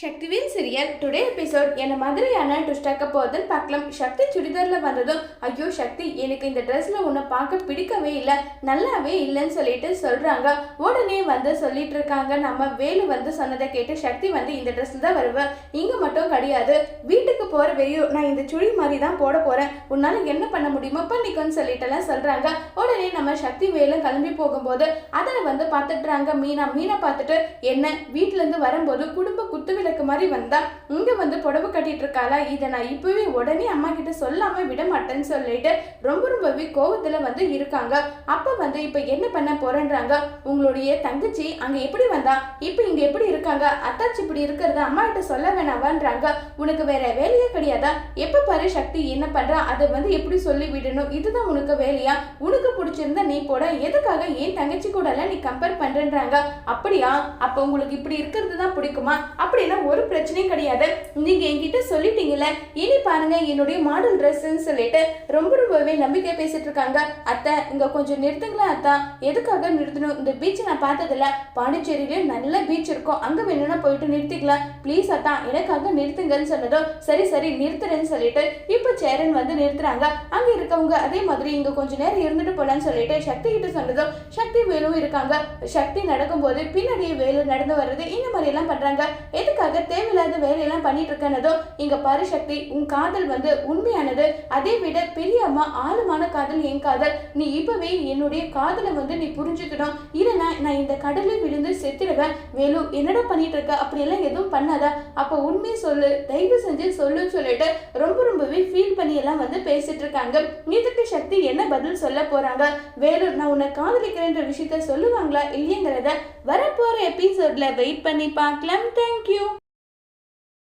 Sakthivel serial today episode என்ன மாதிரியான ட்விஸ்டாக்க போகுதுன்னு பார்க்கலாம். சக்தி சுடிதாரில் வந்ததும் ஐயோ சக்தி எனக்கு இந்த ட்ரெஸ்ஸில் உன்னை பார்க்க பிடிக்கவே இல்லை நல்லாவே இல்லைன்னு சொல்லிட்டு சொல்கிறாங்க உடனே வந்து சொல்லிட்டு இருக்காங்க. நம்ம வேலு வந்து சொன்னதை கேட்டு சக்தி வந்து இந்த ட்ரெஸ்ல தான் வருவேன் இங்கே மட்டும் கிடையாது. வீட்டுக்கு போகிற வெறியும் நான் இந்த சுடி மாதிரி தான் போட போகிறேன் உன்னால் என்ன பண்ண முடியுமோ பண்ணிக்கோன்னு சொல்லிட்டுலாம் சொல்கிறாங்க உடனே நம்ம சக்தி வேலும் கிளம்பி போகும்போது அதில் வந்து பார்த்துட்டுறாங்க. மீனா மீனை பார்த்துட்டு என்ன? வீட்டிலேருந்து வரும்போது குடும்ப குத்துவில இருக்க மாதிரி வந்தா இங்க வந்து புடவை கட்டிட்டு இருக்காளா? இதை நான் இப்பவே உடனே அம்மா கிட்ட சொல்லாம விட மாட்டேன்னு சொல்லிட்டு ரொம்ப ரொம்பவே கோவத்துல வந்து இருக்காங்க. அப்ப வந்து இப்ப என்ன பண்ண போறேன்றாங்க? உங்களுடைய தங்கச்சி அங்க எப்படி வந்தா? இப்ப இங்க எப்படி இருக்காங்க? அத்தாச்சி இப்படி இருக்கிறத அம்மா கிட்ட சொல்ல வேணாவான்றாங்க. உனக்கு வேற வேலையே கிடையாதா? எப்ப பாரு சக்தி என்ன பண்றா? அதை வந்து எப்படி சொல்லி விடணும்? இதுதான் உனக்கு வேலையா? உனக்கு பிடிச்சிருந்தா நீ போட. எதுக்காக ஏன் தங்கச்சி கூட நீ கம்பேர் பண்றேன்றாங்க. அப்படியா? அப்ப உங்களுக்கு இப்படி இருக்கிறது தான் பிடிக்குமா? அப்படின்னா ஒரு பிரச்சனையும் கிடையாது. நீங்க என்கிட்ட சொல்லிட்டீங்கல்ல இனி பாருங்க என்னுடைய மாடல் ட்ரெஸ்ன்னு சொல்லிட்டு ரொம்ப ரொம்பவே நம்பிக்கை பேசிட்டு இருக்காங்க. அத்தை இங்க கொஞ்சம் நிறுத்துங்களா அத்தா. எதுக்காக நிறுத்தணும்? இந்த பீச் நான் பார்த்ததில்ல. பாண்டிச்சேரியில நல்ல பீச் இருக்கும். அங்க வேணும்னா போயிட்டு நிறுத்திக்கலாம். ப்ளீஸ் அத்தா எனக்காக நிறுத்துங்கன்னு சொன்னதும் சரி சரி நிறுத்துறேன்னு சொல்லிட்டு இப்போ சேரன் வந்து நிறுத்துறாங்க. அங்க இருக்கவங்க அதே மாதிரி இங்க கொஞ்ச நேரம் இருந்துட்டு போலான்னு சொல்லிட்டு சக்தி கிட்ட சொன்னதும் சக்தி வேலும் இருக்காங்க. சக்தி நடக்கும்போது பின்னாடியே வேலு நடந்து வர்றது இந்த மாதிரி எல்லாம் பண்றாங்க. எதுக்காக தேவையில்லாத வேலையெல்லாம் பண்ணிட்டு இருக்கனதோ இங்க பரிசக்தி உன் காதல் வந்து உண்மையானது. அதை விட பெரிய அம்மா ஆழமான காதல் என் காதல். நீ இப்பவே என்னுடைய காதலை வந்து நீ புரிஞ்சுக்கணும். இல்லைனா நான் இந்த கடலில் விழுந்து செத்துடுவேன் வேலு என்னடா பண்ணிட்டு இருக்க அப்படியெல்லாம் எதுவும் பண்ணாத. அப்போ உண்மையை சொல்லு தயவு செஞ்சு சொல்லுன்னு சொல்லிட்டு ரொம்ப ரொம்பவே ஃபீல் பண்ணி எல்லாம் வந்து பேசிட்டு இருக்காங்க இதுக்கு சக்தி என்ன பதில் சொல்ல போறாங்க? வேலு நான் உன்னை காதலிக்கிறேன்ற விஷயத்த சொல்லுவாங்களா இல்லையங்கிறத வரப்போற எபிசோட்ல வெயிட் பண்ணி பார்க்கலாம். தேங்க்யூ